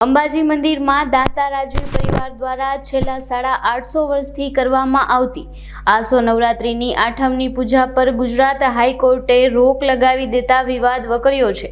અંબાજી મંદિરમાં દાતા રાજવી પરિવાર દ્વારા છેલ્લા સાડા આઠસો વર્ષથી કરવામાં આવતી. આસો નવરાત્રિની આઠમની પૂજા પર ગુજરાત હાઈકોર્ટે રોક લગાવી દેતા વિવાદ વકર્યો છે.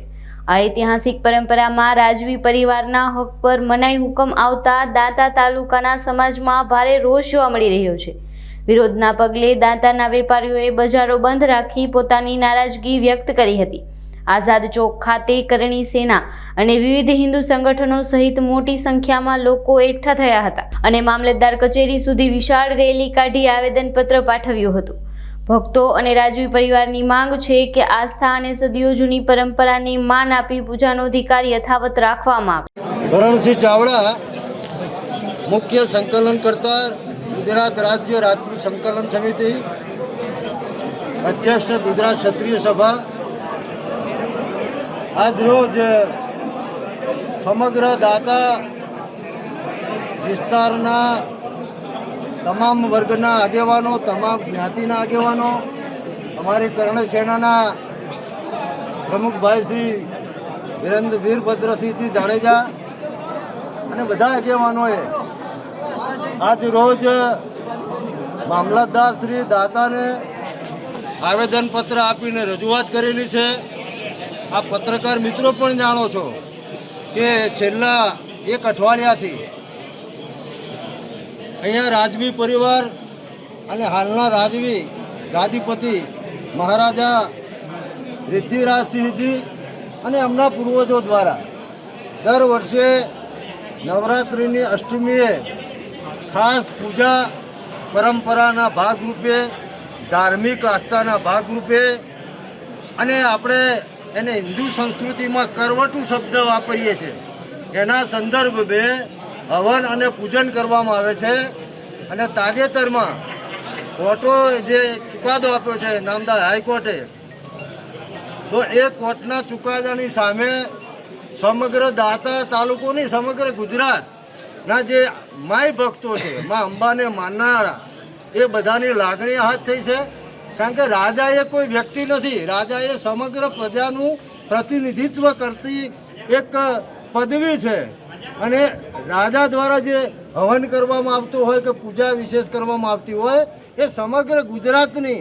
ઐતિહાસિક પરંપરામાં રાજવી પરિવારના હક પર મનાઈ હુકમ આવતા દાંતા તાલુકાના સમાજમાં ભારે રોષ જોવા મળી રહ્યો છે. વિરોધના પગલે દાંતાના વેપારીઓએ બજારો બંધ રાખી પોતાની નારાજગી વ્યક્ત કરી હતી. આઝાદ ચોક ખાતે કરણી સેના અને વિવિધ હિન્દુ સંગઠનો સહિત મોટી સંખ્યામાં લોકો એકઠા થયા હતા અને મામલતદાર કચેરી સુધી વિશાળ રેલી કાઢી આવેદનપત્ર પાઠવ્યું હતું. ભક્તો અને રાજવી પરિવારની માંગ છે કે આસ્થા અને સદીઓ જૂની પરંપરાને માન આપી પૂજાનો અધિકાર યથાવત રાખવામાં આવે. ભરણસિંહ ચાવડા, મુખ્ય સંકલનકર્તા ગુજરાત રાજ્ય રાજપૂત સંકલન સમિતિ, અધ્યક્ષ ગુજરાત ક્ષત્રિય સભા આજ રોજ સમગ્ર દાતા વિસ્તારના તમામ વર્ગના આગેવાનો, તમામ જ્ઞાતિના આગેવાનો, અમારી કર્ણ સેનાના પ્રમુખભાઈ શ્રી વીરેન્દ્ર વીરભદ્રસિંહજી જાડેજા અને બધા આગેવાનોએ આજ રોજ મામલતદાર દાતાને આવેદનપત્ર આપીને રજૂઆત કરેલી છે. આ પત્રકાર મિત્રો પણ જાણો છો કે છેલ્લા એક અઠવાડિયાથી અહીંયા રાજવી પરિવાર અને હાલના રાજવી ગાદીપતિ મહારાજા રિદ્ધિરાજસિંહજી અને એમના પૂર્વજો દ્વારા દર વર્ષે નવરાત્રિની અષ્ટમીએ ખાસ પૂજા પરંપરાના ભાગરૂપે ધાર્મિક આસ્થાના ભાગરૂપે અને આપણે એને હિન્દુ સંસ્કૃતિમાં કરવટું શબ્દ વાપરીએ છીએ એના સંદર્ભે હવન અને પૂજન કરવામાં આવે છે અને તાજેતરમાં કોર્ટો જે ચુકાદો આપ્યો છે, નામદાર હાઈકોર્ટે, તો એ કોર્ટના ચુકાદાની સામે સમગ્ર દાતા તાલુકોની સમગ્ર ગુજરાતના જે માય ભક્તો છે, મા અંબાને માનનારા, એ બધાની લાગણી હાથ થઈ છે. કારણ કે રાજા એ કોઈ વ્યક્તિ નથી. રાજા એ સમગ્ર પ્રજાનું પ્રતિનિધિત્વ કરતી એક પદવી છે. અને રાજા દ્વારા જે હવન કરવામાં આવતું હોય કે પૂજા વિશેષ કરવામાં આવતી હોય, એ સમગ્ર ગુજરાતની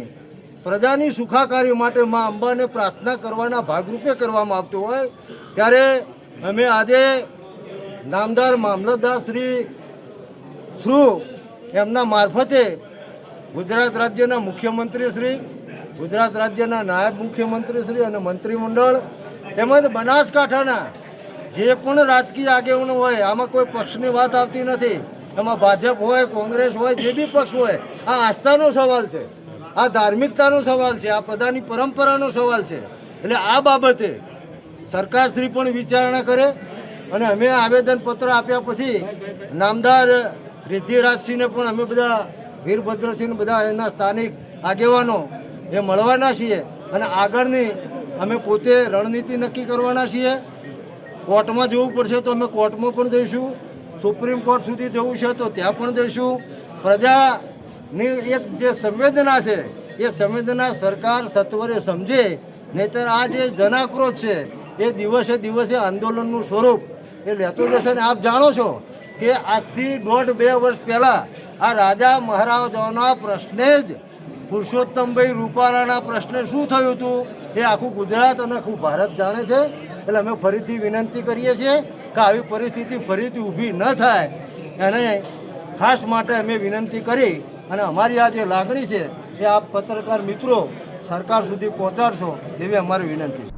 પ્રજાની સુખાકારી માટે મા અંબાને પ્રાર્થના કરવાના ભાગરૂપે કરવામાં આવતું હોય. ત્યારે અમે આજે નામદાર મામલતદાર શ્રી થ્રુ એમના મારફતે ગુજરાત રાજ્યના મુખ્યમંત્રી શ્રી, ગુજરાત રાજ્યના નાયબ મુખ્યમંત્રી શ્રી અને મંત્રીમંડળ તેમજ બનાસકાંઠાના જે પણ રાજકીય આગેવાનો હોય, આમાં કોઈ પક્ષની વાત આવતી નથી. એમાં ભાજપ હોય, કોંગ્રેસ હોય, જે બી પક્ષ હોય, આ આસ્થાનો સવાલ છે. આ ધાર્મિકતાનો સવાલ છે, આ પ્રજાની પરંપરાનો સવાલ છે. એટલે આ બાબતે સરકારશ્રી પણ વિચારણા કરે અને અમે આવેદનપત્ર આપ્યા પછી નામદાર રિદ્ધિરાજસિંહને પણ અમે બધા વીરભદ્રસિંહ બધા એના સ્થાનિક આગેવાનો એ મળવાના છીએ અને આગળની અમે પોતે રણનીતિ નક્કી કરવાના છીએ. કોર્ટમાં જવું પડશે તો અમે કોર્ટમાં પણ જઈશું. સુપ્રીમ કોર્ટ સુધી જવું છે તો ત્યાં પણ જઈશું. પ્રજાની એક જે સંવેદના છે, એ સંવેદના સરકાર સત્વરે સમજે, નહીતર આ જે જનાક્રોશ છે, એ દિવસે દિવસે આંદોલનનું સ્વરૂપ એ લેતું જશે. ને આપ જાણો છો કે આજથી દોઢ બે વર્ષ પહેલાં આ રાજા મહારાજાઓના પ્રશ્ને જ પુરુષોત્તમભાઈ રૂપાલાના પ્રશ્ને શું થયું હતું? એ આખું ગુજરાત અને આખું ભારત જાણે છે. એટલે અમે ફરીથી વિનંતી કરીએ છીએ કે આવી પરિસ્થિતિ ફરીથી ઊભી ન થાય. એને ખાસ માટે અમે વિનંતી કરી અને અમારી આ જે લાગણી છે, એ આપ પત્રકાર મિત્રો સરકાર સુધી પહોંચાડશો એવી અમારી વિનંતી છે.